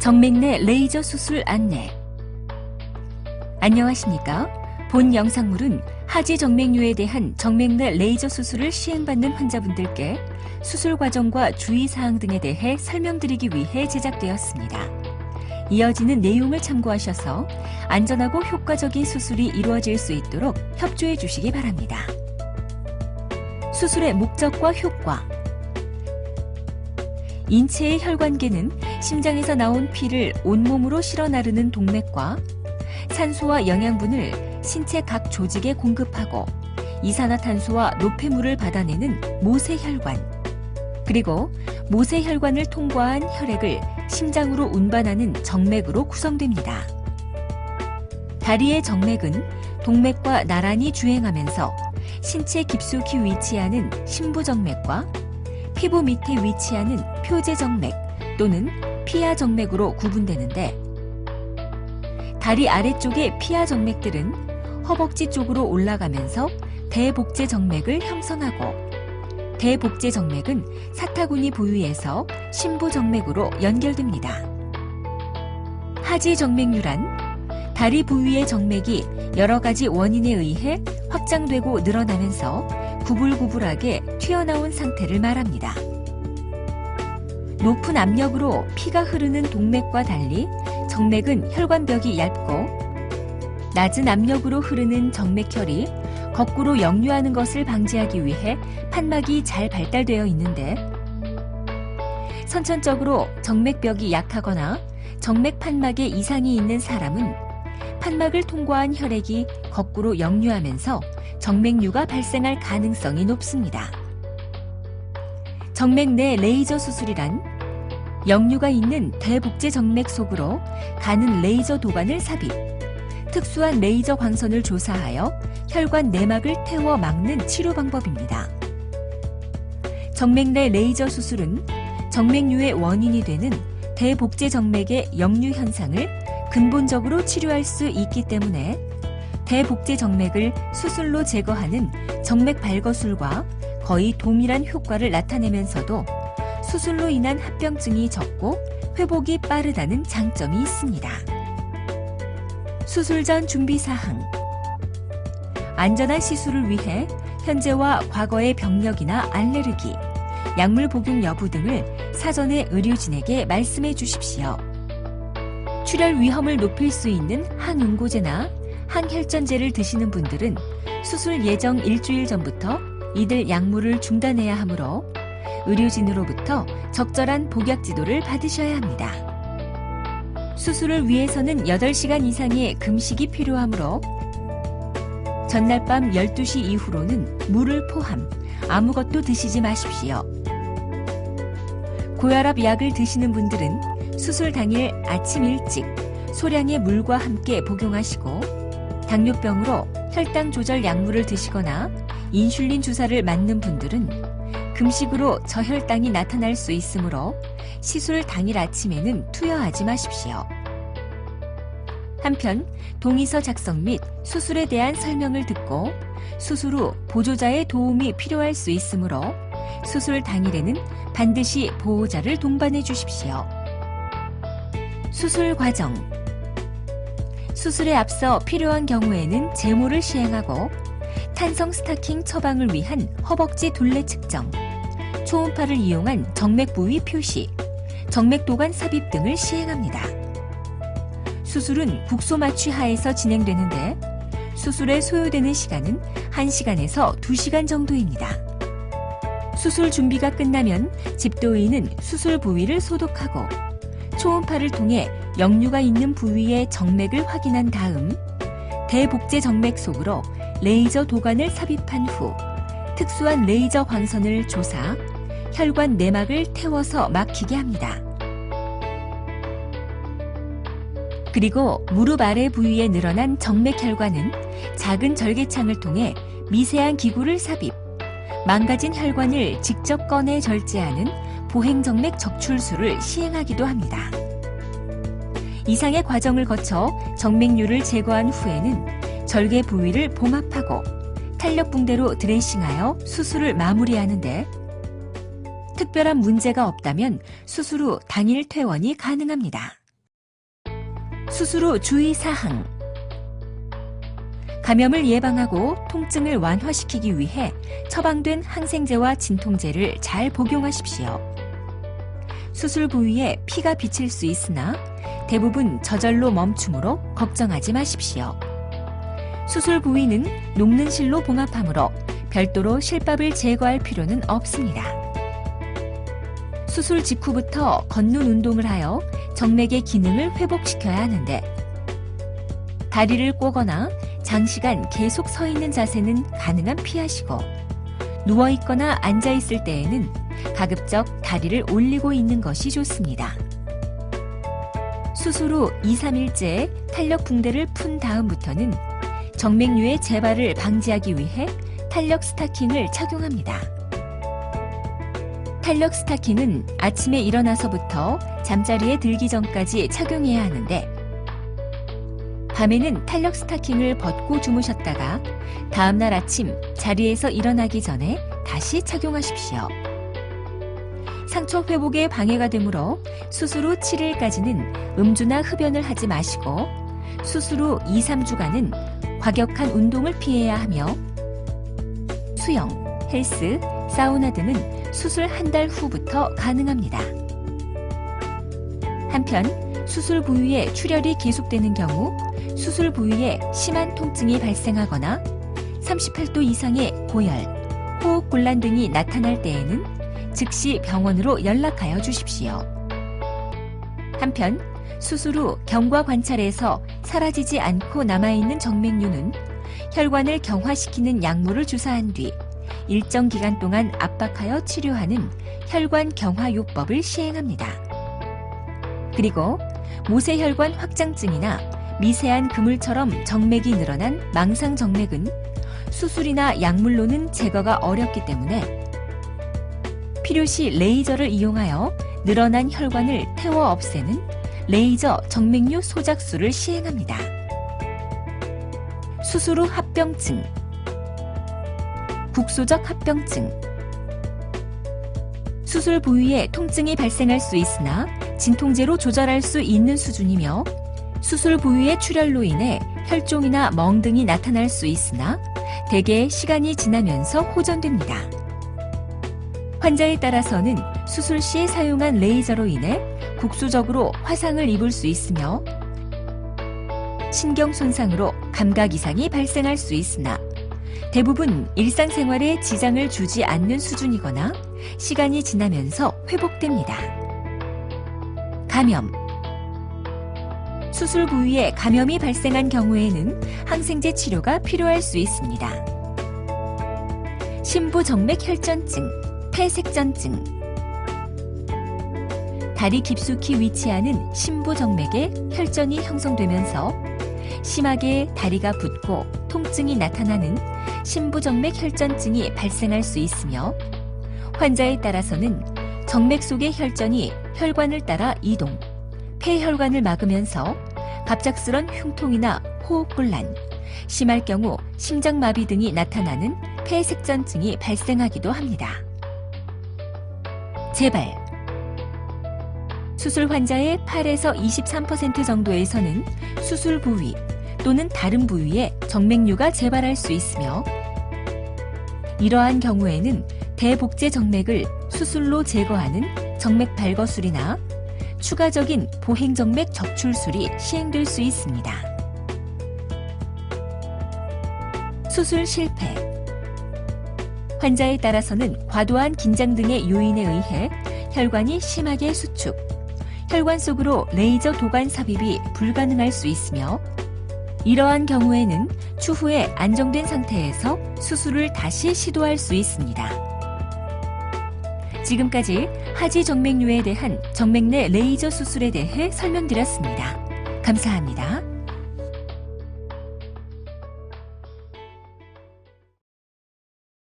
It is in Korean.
정맥내 레이저 수술 안내. 안녕하십니까? 본 영상물은 하지 정맥류에 대한 정맥내 레이저 수술을 시행받는 환자분들께 수술 과정과 주의사항 등에 대해 설명드리기 위해 제작되었습니다. 이어지는 내용을 참고하셔서 안전하고 효과적인 수술이 이루어질 수 있도록 협조해 주시기 바랍니다. 수술의 목적과 효과 인체의 혈관계는 심장에서 나온 피를 온몸으로 실어 나르는 동맥과 산소와 영양분을 신체 각 조직에 공급하고 이산화탄소와 노폐물을 받아내는 모세혈관 그리고 모세혈관을 통과한 혈액을 심장으로 운반하는 정맥으로 구성됩니다. 다리의 정맥은 동맥과 나란히 주행하면서 신체 깊숙이 위치하는 심부정맥과 피부 밑에 위치하는 표제정맥 또는 피하정맥으로 구분되는데 다리 아래쪽의 피하정맥들은 허벅지 쪽으로 올라가면서 대복제정맥을 형성하고 대복제정맥은 사타구니 부위에서 심부정맥으로 연결됩니다. 하지정맥류란 다리 부위의 정맥이 여러 가지 원인에 의해 확장되고 늘어나면서 구불구불하게 튀어나온 상태를 말합니다. 높은 압력으로 피가 흐르는 동맥과 달리 정맥은 혈관벽이 얇고 낮은 압력으로 흐르는 정맥혈이 거꾸로 역류하는 것을 방지하기 위해 판막이 잘 발달되어 있는데 선천적으로 정맥벽이 약하거나 정맥 판막에 이상이 있는 사람은 판막을 통과한 혈액이 거꾸로 역류하면서 정맥류가 발생할 가능성이 높습니다. 정맥 내 레이저 수술이란 역류가 있는 대복제 정맥 속으로 가는 레이저 도관을 삽입, 특수한 레이저 광선을 조사하여 혈관 내막을 태워 막는 치료 방법입니다. 정맥 내 레이저 수술은 정맥류의 원인이 되는 대복제 정맥의 역류 현상을 근본적으로 치료할 수 있기 때문에 대복제 정맥을 수술로 제거하는 정맥 발거술과 거의 동일한 효과를 나타내면서도 수술로 인한 합병증이 적고 회복이 빠르다는 장점이 있습니다. 수술 전 준비 사항 안전한 시술을 위해 현재와 과거의 병력이나 알레르기, 약물 복용 여부 등을 사전에 의료진에게 말씀해 주십시오. 출혈 위험을 높일 수 있는 항응고제나 항혈전제를 드시는 분들은 수술 예정 일주일 전부터 이들 약물을 중단해야 하므로 의료진으로부터 적절한 복약 지도를 받으셔야 합니다. 수술을 위해서는 8시간 이상의 금식이 필요하므로 전날 밤 12시 이후로는 물을 포함 아무것도 드시지 마십시오. 고혈압 약을 드시는 분들은 수술 당일 아침 일찍 소량의 물과 함께 복용하시고 당뇨병으로 혈당 조절 약물을 드시거나 인슐린 주사를 맞는 분들은 금식으로 저혈당이 나타날 수 있으므로 시술 당일 아침에는 투여하지 마십시오. 한편 동의서 작성 및 수술에 대한 설명을 듣고 수술 후 보조자의 도움이 필요할 수 있으므로 수술 당일에는 반드시 보호자를 동반해 주십시오. 수술 과정 수술에 앞서 필요한 경우에는 제모를 시행하고 탄성 스타킹 처방을 위한 허벅지 둘레 측정, 초음파를 이용한 정맥 부위 표시, 정맥 도관 삽입 등을 시행합니다. 수술은 국소 마취 하에서 진행되는데 수술에 소요되는 시간은 1시간에서 2시간 정도입니다. 수술 준비가 끝나면 집도의는 수술 부위를 소독하고 초음파를 통해 역류가 있는 부위의 정맥을 확인한 다음 대복제 정맥 속으로 레이저 도관을 삽입한 후 특수한 레이저 광선을 조사 혈관 내막을 태워서 막히게 합니다. 그리고 무릎 아래 부위에 늘어난 정맥 혈관은 작은 절개창을 통해 미세한 기구를 삽입, 망가진 혈관을 직접 꺼내 절제하는 보행정맥 적출술을 시행하기도 합니다. 이상의 과정을 거쳐 정맥류를 제거한 후에는 절개 부위를 봉합하고 탄력 붕대로 드레싱하여 수술을 마무리하는데 특별한 문제가 없다면 수술 후 당일 퇴원이 가능합니다. 수술 후 주의사항. 감염을 예방하고 통증을 완화시키기 위해 처방된 항생제와 진통제를 잘 복용하십시오. 수술 부위에 피가 비칠 수 있으나 대부분 저절로 멈추므로 걱정하지 마십시오. 수술 부위는 녹는 실로 봉합하므로 별도로 실밥을 제거할 필요는 없습니다. 수술 직후부터 걷는 운동을 하여 정맥의 기능을 회복시켜야 하는데 다리를 꼬거나 장시간 계속 서 있는 자세는 가능한 피하시고 누워 있거나 앉아 있을 때에는 가급적 다리를 올리고 있는 것이 좋습니다. 수술 후 2, 3일째 탄력 붕대를 푼 다음부터는 정맥류의 재발을 방지하기 위해 탄력 스타킹을 착용합니다. 탄력 스타킹은 아침에 일어나서부터 잠자리에 들기 전까지 착용해야 하는데 밤에는 탄력 스타킹을 벗고 주무셨다가 다음날 아침 자리에서 일어나기 전에 다시 착용하십시오. 상처 회복에 방해가 되므로 수술 후 7일까지는 음주나 흡연을 하지 마시고 수술 후 2, 3주간은 과격한 운동을 피해야 하며 수영, 헬스, 사우나 등은 수술 한 달 후부터 가능합니다. 한편 수술 부위에 출혈이 계속되는 경우 수술 부위에 심한 통증이 발생하거나 38도 이상의 고열, 호흡 곤란 등이 나타날 때에는 즉시 병원으로 연락하여 주십시오. 한편 수술 후 경과 관찰에서 사라지지 않고 남아있는 정맥류는 혈관을 경화시키는 약물을 주사한 뒤 일정 기간 동안 압박하여 치료하는 혈관 경화요법을 시행합니다. 그리고 모세혈관 확장증이나 미세한 그물처럼 정맥이 늘어난 망상 정맥은 수술이나 약물로는 제거가 어렵기 때문에 필요시 레이저를 이용하여 늘어난 혈관을 태워 없애는 레이저 정맥류 소작술을 시행합니다. 수술 후 합병증, 국소적 합병증, 수술 부위에 통증이 발생할 수 있으나 진통제로 조절할 수 있는 수준이며 수술 부위의 출혈로 인해 혈종이나 멍 등이 나타날 수 있으나 대개 시간이 지나면서 호전됩니다. 환자에 따라서는 수술 시에 사용한 레이저로 인해 국소적으로 화상을 입을 수 있으며 신경 손상으로 감각 이상이 발생할 수 있으나 대부분 일상생활에 지장을 주지 않는 수준이거나 시간이 지나면서 회복됩니다. 감염 수술 부위에 감염이 발생한 경우에는 항생제 치료가 필요할 수 있습니다. 심부정맥 혈전증, 폐색전증 다리 깊숙이 위치하는 심부정맥에 혈전이 형성되면서 심하게 다리가 붓고 통증이 나타나는 심부정맥 혈전증이 발생할 수 있으며 환자에 따라서는 정맥 속의 혈전이 혈관을 따라 이동, 폐혈관을 막으면서 갑작스런 흉통이나 호흡곤란, 심할 경우 심장마비 등이 나타나는 폐색전증이 발생하기도 합니다. 재발 수술 환자의 8에서 23% 정도에서는 수술 부위 또는 다른 부위에 정맥류가 재발할 수 있으며 이러한 경우에는 대복제 정맥을 수술로 제거하는 정맥 발거술이나 추가적인 보행정맥 적출술이 시행될 수 있습니다. 수술 실패 환자에 따라서는 과도한 긴장 등의 요인에 의해 혈관이 심하게 수축, 혈관 속으로 레이저 도관 삽입이 불가능할 수 있으며 이러한 경우에는 추후에 안정된 상태에서 수술을 다시 시도할 수 있습니다. 지금까지 하지 정맥류에 대한 정맥 내 레이저 수술에 대해 설명드렸습니다. 감사합니다.